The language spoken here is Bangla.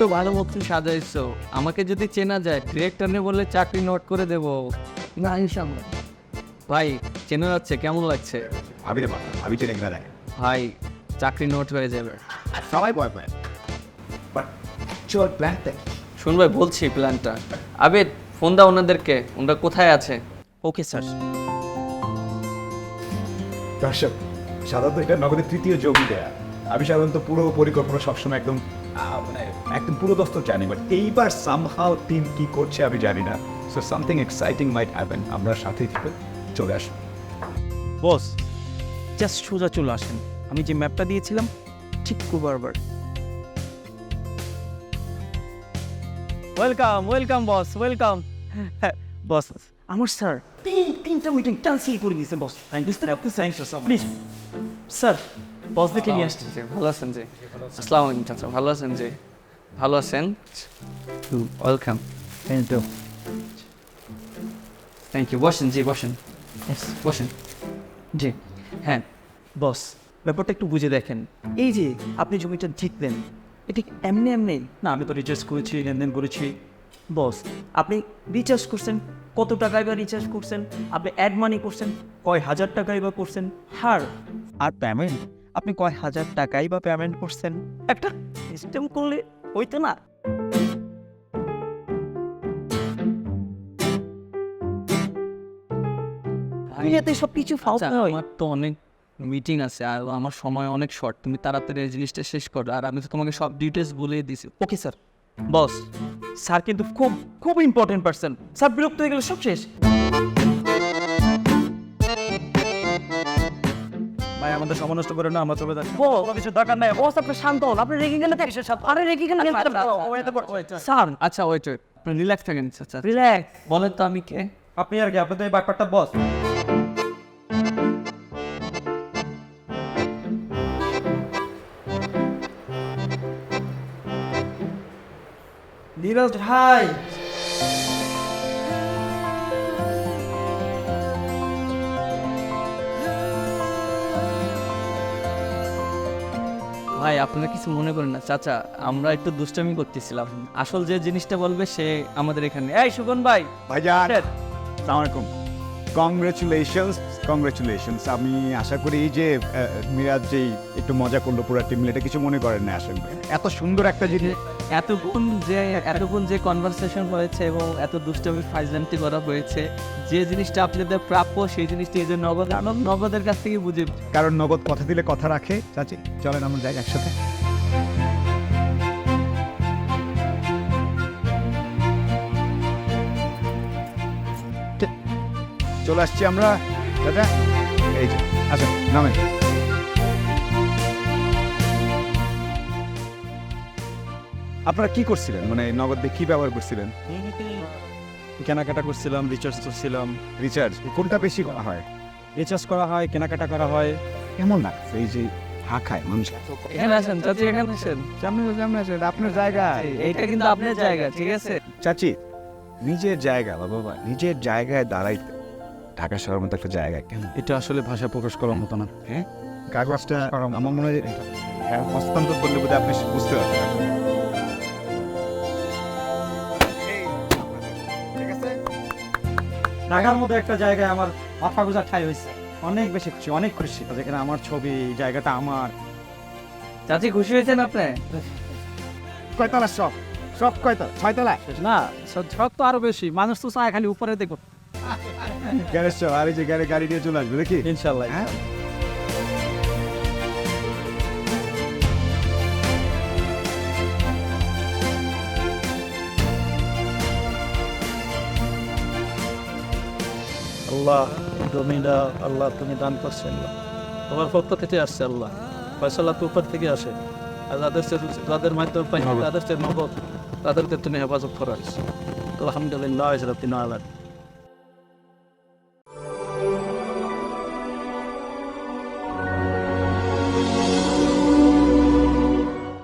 তো ভালো মতন সাজাইছো। আমাকে যদি চেনা যায় ডিরেক্টর নে বললে চাকরি নোট করে দেবো। না ইনশাল্লাহ ভাই চেনা যাচ্ছে কেমন লাগছে? ভাবি রে বাবা ভাবি চেনে কিনা দেখ ভাই চাকরি নোট হয়ে যাবে। সবাই ভয় পায়। বাট অ্যাকচুয়াল প্ল্যানটা শুন ভাই বলছি প্ল্যানটা আবে ফোন দাও ওনাদেরকে ওনারা কোথায় আছে? Okay sir. দর্শক সাধারণত এটা নগদের তৃতীয় জমি দেয়া। আমি সাধারণত পুরো পরিকল্পনা সবসময় একদম মানে একদম পুরো দস্তর জানি বাট এইবার সামহাও টিম কি করছে আমি জানি না। So something exciting might happen আমরা সাথে থেকে চলে আসুন বস জাস্ট সোজা চলে আসেন। আমি যে ম্যাপটা দিয়েছিলাম ঠিক বরাবর। Welcome welcome boss welcome boss আমার স্যার তিন তিনটা মিটিং ক্যান্সেল করে দিয়েছে boss thank you sir thank you please sir দেখে নিয়ে জি, ভালো আছেন জি? আসসালামু আলাইকুম চাচা। ভালো আছেন জি? ভালো আছেন? Welcome thank you thank you বসেন জি বসেন। বসেন। জি। হ্যাঁ। বস ব্যাপারটা একটু বুঝে দেখেন। এই যে আপনি জমিটা জিতলেন এটা এমনি এমনি? না আমি তো রিচার্জ করেছি লেনদেন করেছি। বস আপনি রিচার্জ করছেন কত টাকায় বা রিচার্জ করছেন? আপনি অ্যাড মানি করছেন কয় হাজার টাকায় বা করছেন? হার। আর পেমেন্ট আপনি কয় হাজার টাকাই বা পেমেন্ট করছেন? একটা সিস্টেম করলে হইতো না। সব কিছু আচ্ছা, হয়। আমার তো অনেক মিটিং আছে আর আমার সময় অনেক শর্ট তুমি তাড়াতাড়ি এই জিনিসটা শেষ করো আর আমি তো তোমাকে সব ডিটেলস বলে দিছি ওকে স্যার বস স্যার কিন্তু খুব খুব ইম্পর্টেন্ট পার্সন স্যার বিরক্ত হয়ে গেলে সব শেষ। আমাদের সময় নষ্ট করে না আমরা চলে যাচ্ছি কিছু দরকার নাই। বস আপনি শান্ত হন আপনি রেগে গেলে আরে রেগে গেলে স্যার আচ্ছা ওয়েট ওয়েট। আপনি রিল্যাক্স থাকেন আচ্ছা রিল্যাক্স বলেন তো আমি কে? আপনি আর কি আপনি তো এই ব্যাপারটা বস নীরজ ভাই। ভাই আপনারা কিছু মনে করেন না। চাচা আমরা একটু দুষ্টামি করতেছিলাম। আসল যে জিনিসটা বলবে সে আমাদের এখানে। এই সুগন ভাই ভাইজান. আসসালামু আলাইকুম কংগ্রেচুলেশনস কংগ্রেচুলেশনস আমি আশা করি যে মিরাজ যেই একটু মজা করল পুরো টিম এটা কিছু মনে করেন না আসলে? এত সুন্দর একটা জিনিস। এতক্ষণ যে এতক্ষণ যে কনভারসেশন হয়েছে এবং এত দুষ্টামি ফাইজলামতি করা হয়েছে যে জিনিসটা আপনাদের প্রাপ্য সেই জিনিসটা এই যে নগদ আনন্দ নগদের কাছ থেকে বুঝে। কারণ নগদ কথা দিলে কথা রাখে। চাচি চলেন আমরা যাই একসাথে। চলে আসছি আমরা। দাদা এই যে আচ্ছা নামেন। আপনারা কি করছিলেন? মানে নগদ দিয়ে কি ব্যবহার করছিলেন? কেনাকাটা করছিলাম রিচার্জ করছিলাম। রিচার্জ কোনটা বেশি করা হয়? রিচার্জ করা হয় কেনাকাটা করা হয়। কেমন না এই যে হা খায় মানুষ এখানে আসেন চাচি এখানে আসেন। সামনে সামনে আছে আপনার জায়গা। এইটা কিন্তু আপনার জায়গা ঠিক আছে? চাচি নিজের জায়গা বাবা বাবা নিজের জায়গায় দাঁড়াইতে। ঢাকা শহরের মতো একটা জায়গা কেন এটা আসলে ভাষা প্রকাশ করার মতো না। হ্যাঁ? কাগজটা আমার মনে হয় হ্যাঁ, হস্তান্তর করলে বোধহয় আপনি বুঝতে পারবেন। ঢাকার মতো একটা জায়গায় আমার মাথা গোজা ঠাই হয়েছে। অনেক বেশি খুশি অনেক খুশি। যেখানে আমার ছবি জায়গাটা আমার। চাচি খুশি হয়েছেন আপনি? কয়তলা সব? সব কয়তলা? ছয়তলা? না সব তো আরও বেশি। মানুষ তো চায় খালি উপরে দেখো গ্যারেজ সব আর এই যে গ্যারে গাড়ি নিয়ে চলে আসবে দেখি ইনশাল্লাহ হ্যাঁ? আল্লাহ জমিটা আল্লাহ তুমি দান করছেন। তোমার পক্ষ থেকে আসছে আল্লাহ। ফয়সাল্লাহ তো উপর থেকে আসে। আর যাদের যাদের মাধ্যমে পাই তাদের সে নগদ তাদেরকে তুমি হেফাজত করার। আলহামদুলিল্লাহ আলামিন।